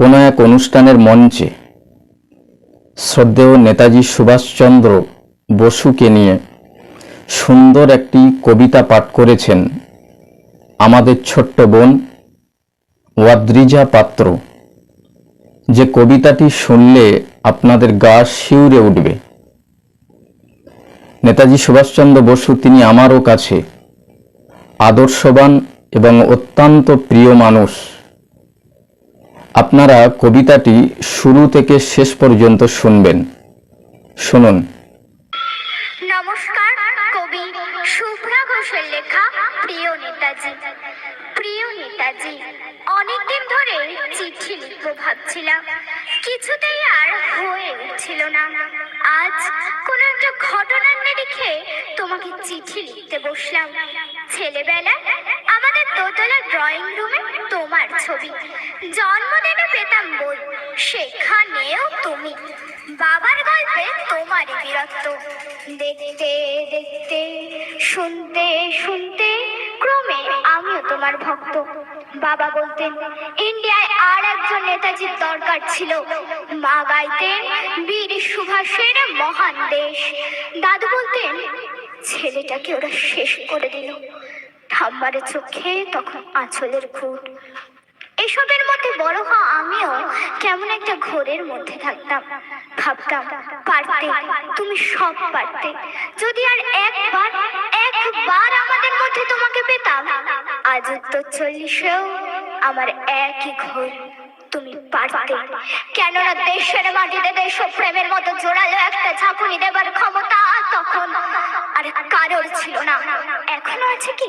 কোনো এক অনুষ্ঠানের মঞ্চে শ্রদ্ধেয় নেতাজি সুভাষচন্দ্র বসুকে নিয়ে সুন্দর একটি কবিতা পাঠ করেছেন আমাদের ছোট্ট বোন ওয়াদ্রিজা পাত্র। যে কবিতাটি শুনলে আপনাদের গা শিউরে উঠবে। নেতাজি সুভাষচন্দ্র বসু তিনি আমারও কাছে আদর্শবান এবং অত্যন্ত প্রিয় মানুষ। আপনারা কবিতাটি শুরু থেকে শেষ পর্যন্ত শুনবেন। শুনুন। নমস্কার, কবি শুভ্রা ঘোষের লেখা প্রিয় নেতাজি। প্রিয় নেতাজি, অনেকদিন ধরে চিঠি লিখব ভাবছিলাম। কিছুতেই আর হয়ে উঠছিল না। আজ কোনো একটা ঘটনার নিরিখে তোমাকে চিঠি লিখতে বসলাম। ছেলেবেলায় আমাদের দোতলা ড্রয়িং রুমে ছবি। জন্মদিনে পেতাম বই। সেখানেও তুমি। বাবার গল্পে তোমারই বীরত্ব। দেখতে দেখতে, শুনতে শুনতে ক্রমে আমিও তোমার ভক্ত। বাবা বলতেন, ইন্ডিয়ায় আর একজন নেতাজির দরকার ছিল। মা গাইতেন বীর সুভাষের মহান দেশ। দাদু বলতেন, ছেলেটাকে ওরা শেষ করে দিল। ঠাম্মার চোখে তখন আঁচলের খুঁট। এসবের মধ্যে বড় হওয়া আমিও কেমন একটা ঘোরের মধ্যে থাকতাম। ভাবতাম, পারতে, তুমি সব পারতে। যদি আর একবার একবার আমাদের মধ্যে তোমাকে পেতাম, আজ উত্তর চল্লিশেও আমার একই ঘোর, তুমি পারতে। কেননা দেশের মাটিতে দেশ প্রেমের মতো জোরালো একটা ঝাঁকুনি দেবার ক্ষমতা তখন আর কারোর ছিল না। এখনও আছে কি?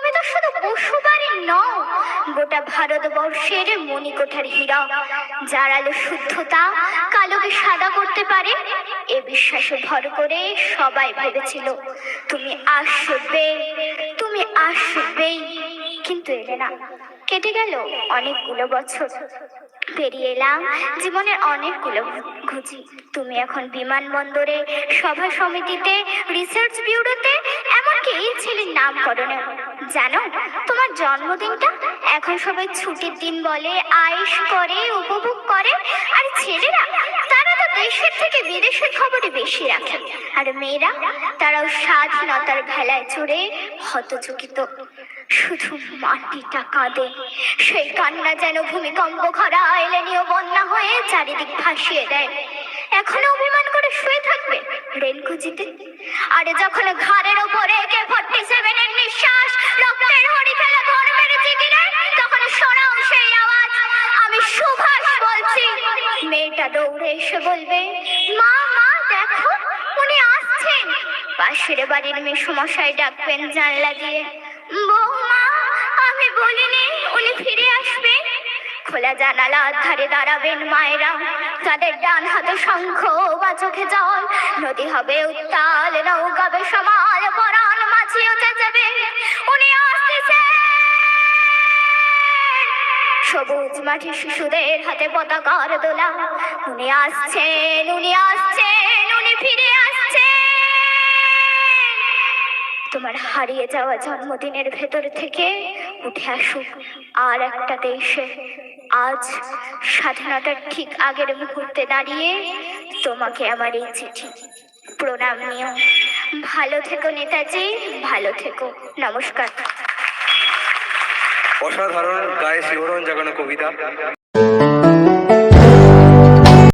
তুমি তো শুধু পশুবাড়ি নও, গোটা ভারতবর্ষের মণিকোঠার হীরা। যার আলো শুদ্ধতা কালোকে সাদা করতে পারে, এ বিশ্বাসে ভর করে সবাই ভেবেছিল, তুমি আসবে, তুমি আসবেই। কিন্তু এলে না। কেটে গেল অনেকগুলো বছর। পেরিয়ে এলাম জীবনের অনেকগুলো ঘুচি। তুমি এখন বিমানবন্দরে, সভা সমিতিতে, রিসার্চ ব্যুরোতে এমনকি ছেলের নামকরণে। জানো, তোমার জন্মদিনটা এখন সবাই ছুটির দিন বলে আয়েশ করে, উপভোগ করে, আর ছেলেরা, তারা তো দেশের থেকে বিদেশের খবরই বেশি রাখে। আর মেয়েরা, তারাও স্বাধীনতার ভেলায় চড়ে হতচকিত। শুধু মাটিটা কাঁদে, সেই কান্না যেন ভূমিকম্প খরা এলেনীয় বন্যা হয়ে চারিদিক ভাসিয়ে দেয়। এখনও অভিমান করে শুয়ে থাকবে। রেনকুজিতে আরে যখন ঘাড়ের ওপরে কে ফর্টি সেভেনের নিঃশ্বাস, রক্তের হরি খেলা ধর্মের জিগিরে তখন শোনাও সেই আওয়াজ। আমি সুভাষ বলছি। মেয়েটা দৌড়ে এসে বলবে, মা মা, দেখো, উনি আসছেন। পাশের বাড়ির মেসমশাই ডাকবেন জানলা দিয়ে, বৌমা, আমি বলিনি খোলা জানালার ধারে দাঁড়াবেন মায়েরা। তাদের ডান হাতে শঙ্খ বা চোখে জল। নদী হবে উত্তাল নৌকাবে সমাল পরাণ মাছিও চেঁচাবে উনি আসতেছে সবুজ মাঠে শিশুদের হাতে পতাকার দোলা। উনি আসছেন উনি আসছেন, উনি ফিরে আসছেন। তোমার হারিয়ে যাওয়া জন্মদিনের ভেতর থেকে উঠে আসুক আর একটা দেশে। আজ স্বাধীনতার ঠিক আগের মুহূর্তে দাঁড়িয়ে তোমাকে আমার এই চিঠি, প্রণাম নিও। ভালো থেকো নেতাজি, ভালো থেকো। নমস্কার। অসাধারণ গায়ে শিহরণ জাগানো কবিতা।